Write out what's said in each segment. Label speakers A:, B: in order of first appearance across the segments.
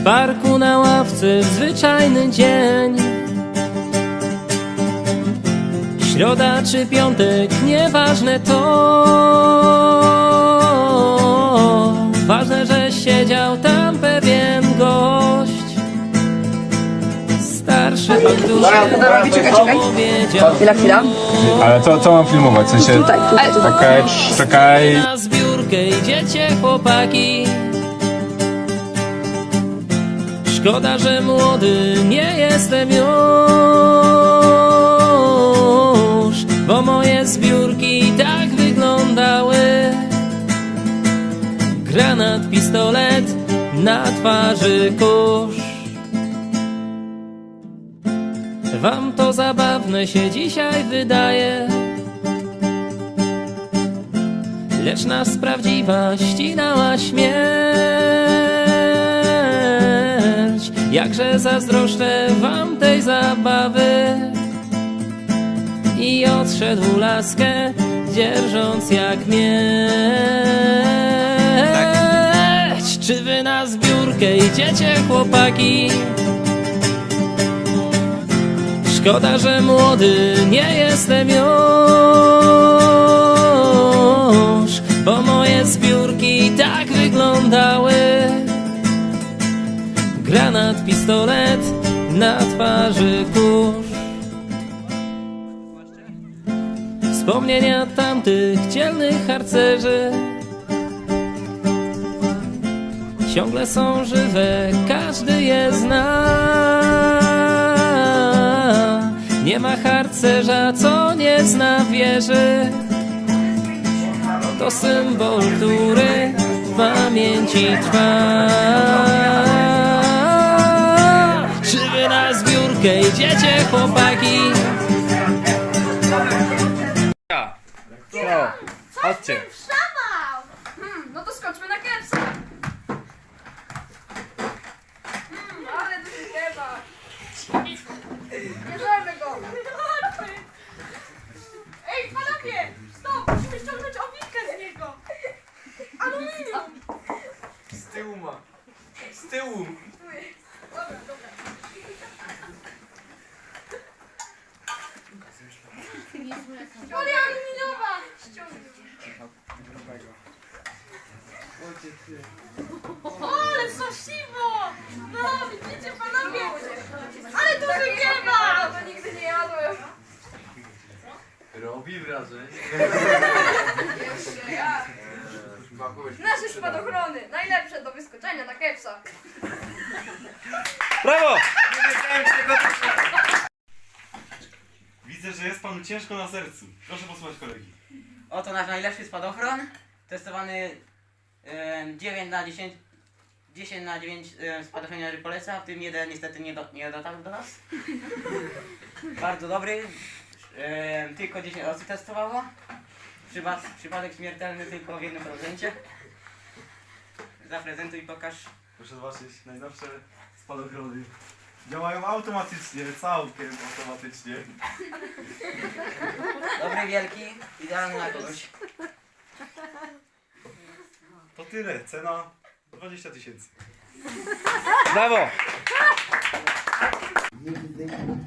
A: W parku na ławce w zwyczajny dzień Środa czy piątek, nieważne to Ważne, że siedział tam pewien gość Starszy pan, który powiedział
B: Chwila, chwila.
C: Ale co, co mam filmować? W sensie...
B: Tutaj, tutaj, tutaj.
C: Okej, czekaj.
A: Na zbiórkę idziecie chłopaki Szkoda, że młody nie jestem już Bo moje zbiórki tak wyglądały. Granat, pistolet, na twarzy kurz. Wam to zabawne się dzisiaj wydaje. Lecz nas prawdziwa ścinała śmierć Jakże zazdroszczę wam tej zabawy. I odszedł laskę, dzierżąc jak miecz. Czy wy na zbiórkę idziecie chłopaki? Szkoda, że młody nie jestem już Bo moje zbiórki tak wyglądały Granat, pistolet, na twarzy kurz. Wspomnienia tamtych dzielnych harcerzy Ciągle są żywe, każdy je zna. Nie ma harcerza, co nie zna wieży. To symbol, który w pamięci trwa zbiórkę idziecie, chłopaki?
C: Co? Chodźcie.
D: Szawał! Hmm, no to skoczmy na kepsa. Hmm, ale duży kebab. Bierzemy go. Ej, panowie! Stop! Musimy ściągnąć owikę z niego. Aluminium!
C: Z tyłu ma. Z tyłu.
D: Dobra. Folia aluminiowa! Ściągnij. O, ale sosiwo! No, widzicie panowie? Ale duży kebab! To nigdy nie jadłem.
C: Robi wrażenie.
D: Nasze spadochrony, najlepsze do wyskoczenia na kepsa.
A: Brawo!
E: Widzę, że jest panu ciężko na sercu. Proszę posłuchać kolegi.
B: Oto nasz najlepszy spadochron. Testowany em, 9 na 10. 10 na 9 em, spadochroniarzy poleca, w tym jeden niestety nie, do, nie dotarł do nas. Bardzo dobry. Tylko 10 osób testowało. Przypad, przypadek śmiertelny tylko w jednym prezencie. Zaprezentuj, pokaż.
E: Proszę zobaczyć, najnowsze spadochrony. Działają automatycznie, całkiem automatycznie.
B: Dobry, wielki, idealny na kogoś.
E: To tyle, cena 20 tysięcy.
A: Brawo!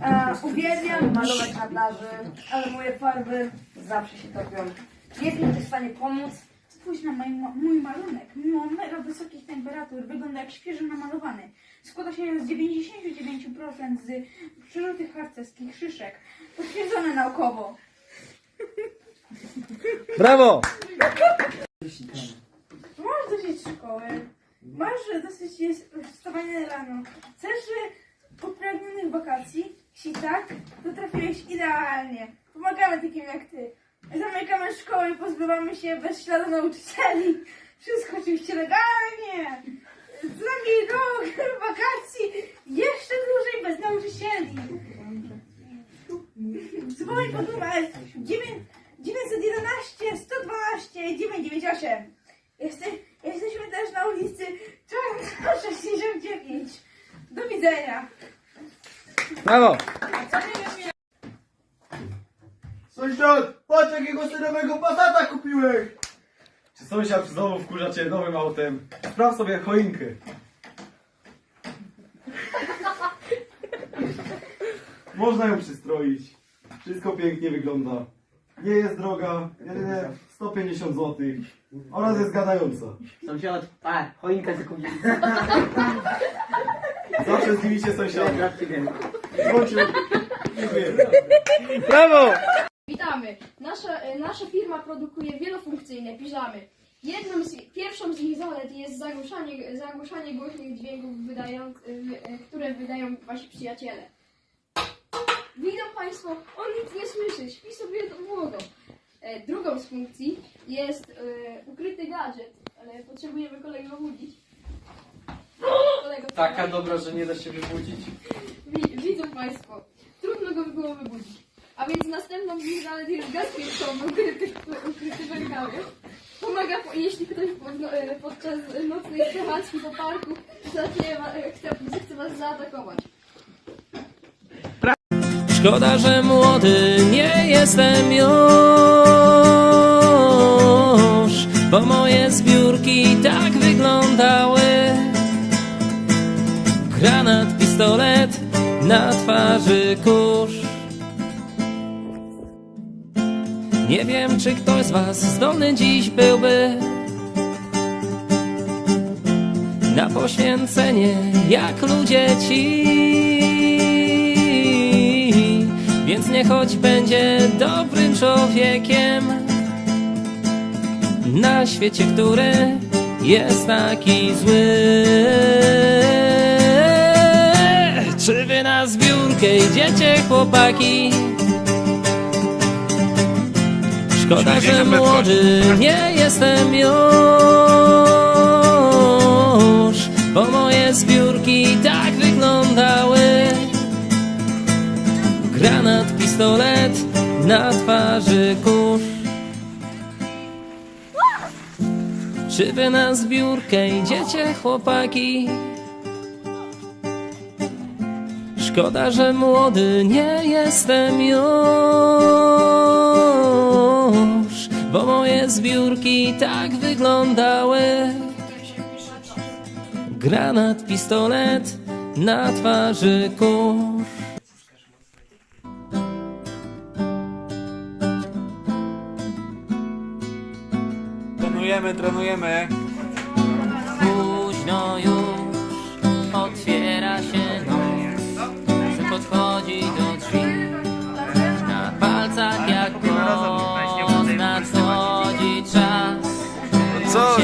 F: E, uwielbiam malować na plaży, ale moje farby zawsze się topią. Jest mi w stanie pomóc?
G: Spójrz na mój, mój malunek. Mimo mega wysokich temperatur wygląda jak świeżo namalowany. Składa się z 99% z przerzutych harcerskich szyszek. Potwierdzone naukowo.
A: Brawo!
G: Masz dosyć szkoły. Masz dosyć jest wstawanie rano. Chcesz y, upragnionych wakacji? Jeśli tak, to trafiłeś idealnie. Pomagamy takim jak ty. Zamykamy szkołę i pozbywamy się bez śladu nauczycieli. Wszystko oczywiście legalnie. Z nami rok wakacji jeszcze dłużej bez nauczycieli. Dzwoń pod numer 9, 911 112 998. Jeste, jesteśmy też na ulicy Czarna 69. Do widzenia.
A: Brawo!
H: Sąsiad, patrz jakiego synowego pasata kupiłeś!
E: Czy sąsiad znowu wkurza cię nowym autem? Spraw sobie choinkę. Można ją przystroić. Wszystko pięknie wygląda. Nie jest droga, jedynie 150 zł oraz jest gadająca.
B: Sąsiad, a, choinkę zakupili.
E: Zawsze zdziwicie
B: sąsiadów. Zawsze
E: wiem. Dziękuję. Brawo!
D: Witamy. Nasza, e, nasza firma produkuje wielofunkcyjne piżamy. Jedną z, pierwszą z ich zalet jest zagłuszanie, zagłuszanie głośnych dźwięków, wydają, e, e, które wydają wasi przyjaciele. Widzą Państwo, on nic nie słyszy, śpi sobie długo. E, drugą z funkcji jest e, ukryty gadżet, ale potrzebujemy kolego budzić. Kolego,
C: Taka dobra, że nie da się wybudzić.
D: Wi- Widzą Państwo, trudno go było wybudzić. A więc następną zalet jest gaz pieprzowy ukryty, ukryty w rękawie. Pomaga, po- jeśli ktoś e, podczas nocnej przechadzki po parku zacznie, e, chce, chce Was zaatakować.
H: Szkoda, że młody nie jestem już Bo moje zbiórki tak wyglądały Granat, pistolet, na twarzy kurz Nie wiem, czy ktoś z was zdolny dziś byłby Na poświęcenie jak ludzie ci Więc nie choć będzie dobrym człowiekiem Na świecie, który jest taki zły Czy wy na zbiórkę idziecie chłopaki? Szkoda, że młody nie jestem już Bo moje zbiórki tak wyglądały. Granat, pistolet, na twarzy kurz. Czy wy na zbiórkę idziecie chłopaki? Szkoda, że młody nie jestem już Bo moje zbiórki tak wyglądały Granat, pistolet, na twarzy kurz
C: Trenujemy, trenujemy.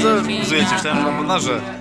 A: Co,
H: że
A: żyjecie w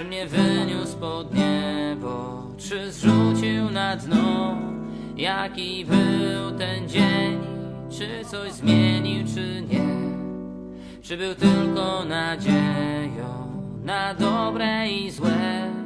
A: Czy mnie wyniósł pod niebo, czy zrzucił na dno? Jaki był ten dzień, czy coś zmienił, czy nie? Czy był tylko nadzieją na dobre i złe?